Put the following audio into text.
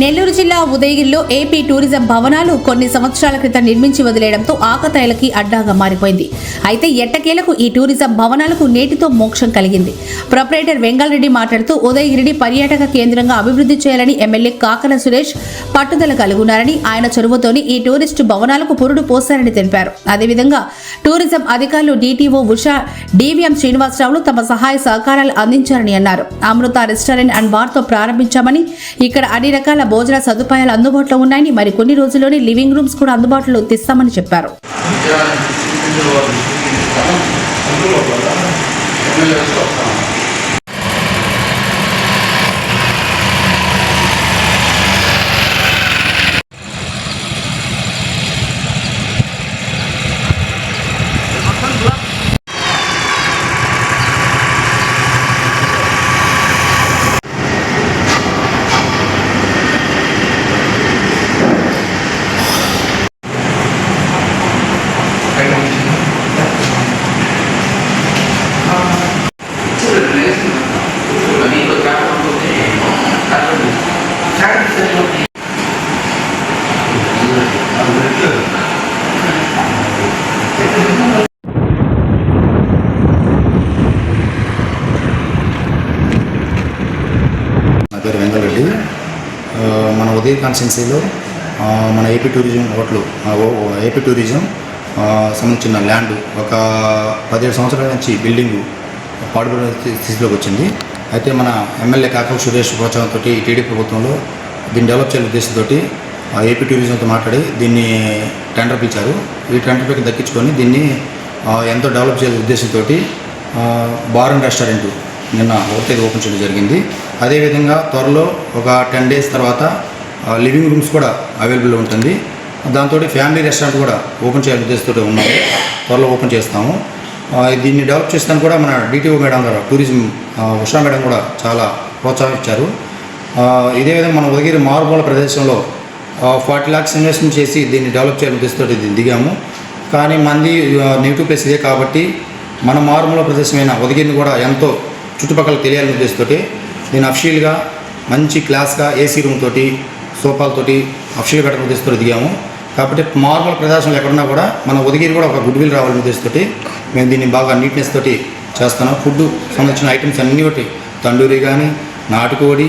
నెల్లూరు జిల్లా ఉదయగిరిలో AP tourism భవనాలు కొన్ని సంవత్సరాల క్రితం నిర్మించి వదిలేయడంతో ఆకతాయిలకి అడ్డాగా మారిపోయింది. అయితే ఎట్టకేలకు ఈ టూరిజం భవనాలకు నేటితో మోక్షం కలిగింది. ప్రొపరేటర్ వెంగళరెడ్డి మాట్లాడుతూ ఉదయగిరిని పర్యాటక కేంద్రంగా అభివృద్ధి చేయాలని ఎమ్మెల్యే కాకల సురేష్ పట్టుదల కలుగున్నారని ఆయన చొరవతోని ఈ టూరిస్టు భవనాలకు పురుడు పోశారని తెలిపారు. అదేవిధంగా టూరిజం అధికారులు డీటీఓ ఉషా డివిఎం శ్రీనివాసరావులు తమ సహాయ సహకారాలు అందించారని అన్నారు. అమృత రెస్టారెంట్ అండ్ బార్తో ప్రారంభించామని ఇక్కడ అన్ని రకాల భోజన సదుపాయాలు అందుబాటులో ఉన్నాయని మరి కొన్ని రోజుల్లోనే లివింగ్ రూమ్స్ కూడా అందుబాటులో తెస్తామని చెప్పారు. నా పేరు వెంగళరెడ్డి మన ఉదయ కాన్సెన్సీలో మన AP tourism hotel AP tourism సంబంధించిన ల్యాండ్ ఒక పదిహేడు సంవత్సరాల నుంచి బిల్డింగ్ పాడుబడిన స్థితిలోకి వచ్చింది. అయితే మన ఎమ్మెల్యే కాకల సురేష్ ప్రోత్సాహంతో ఈ టీడీ ప్రభుత్వంలో దీన్ని డెవలప్ చేయాలనే ఉద్దేశంతో ఏపీ టూరిజంతో మాట్లాడి దీన్ని టెండర్ పిలిచారు. ఈ టెండర్ పిక్ దక్కించుకొని దీన్ని ఎంతో డెవలప్ చేయాలనే ఉద్దేశంతో బార్ అండ్ రెస్టారెంట్ నిన్న ఒకటి ఓపెన్ చేయడం జరిగింది. అదేవిధంగా త్వరలో ఒక టెన్ డేస్ తర్వాత లివింగ్ రూమ్స్ కూడా అవైలబుల్ ఉంటుంది. దాంతో ఫ్యామిలీ రెస్టారెంట్ కూడా ఓపెన్ చేయాలని ఉద్దేశంతో ఉన్నాము త్వరలో ఓపెన్ చేస్తాము. దీన్ని డెవలప్ చేస్తాను కూడా మన డిటిఓ మేడం గారు టూరిజం ఉషా మేడం కూడా చాలా ప్రోత్సాహించారు ఆ, ఇదే విధంగా మన ఉదగిరి మారుమూల ప్రదేశంలో ఫార్టీ ల్యాక్స్ ఇన్వెస్ట్మెంట్ చేసి దీన్ని డెవలప్ చేయాలని ఉద్దేశంతో దీన్ని దిగాము. కానీ మంది నెగిటివ్ ప్లేస్ ఇదే కాబట్టి మన మారుమూల ప్రదేశమైన ఉదగిరిని కూడా ఎంతో చుట్టుపక్కల తెలియాలని ఉద్దేశంతో నేను అఫిషియల్గా మంచి క్లాస్గా ఏసీ రూమ్ తోటి సోఫాలతోటి అఫిషియల్ కట్టడం ఉద్దేశంతో దిగాము. కాబట్టి మారుమూల ప్రదర్శనలు ఎక్కడున్నా కూడా మన ఉదగిరి కూడా ఒక గుడ్ విల్ రావాలని ఉద్దేశంతో మేము దీన్ని బాగా నీట్నెస్ తోటి చేస్తున్నాం. ఫుడ్ సంబంధించిన ఐటమ్స్ అన్నీ ఒకటి తండూరి కానీ నాటుకోడి